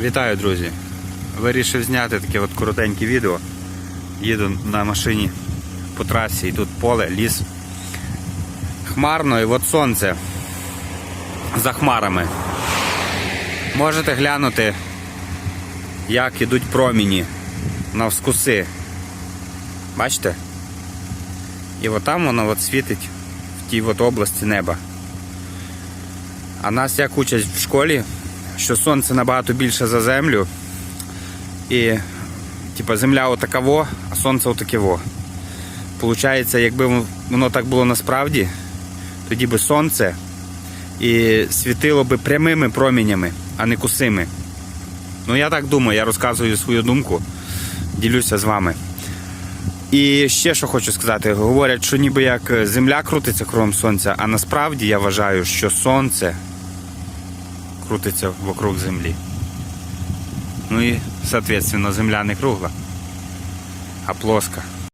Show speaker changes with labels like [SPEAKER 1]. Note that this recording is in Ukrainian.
[SPEAKER 1] Вітаю, друзі! Вирішив зняти таке от коротеньке відео. Їду на машині по трасі, і тут поле, ліс. Хмарно, і от сонце за хмарами. Можете глянути, як ідуть проміні навскуси. Бачите? І от там воно от світить в тій от області неба. А нас як учать в школі, що сонце набагато більше за землю. І типа земля отакаво, а сонце отакево. Получається, якби воно так було насправді, тоді би сонце і світило би прямими промінями, а не косими. Ну я так думаю, я розказую свою думку, ділюся з вами. І ще що хочу сказати, говорять, що ніби як земля крутиться кругом сонця, а насправді я вважаю, що сонце крутиться вокруг землі. Ну і, соответственно, земля не кругла, а плоска.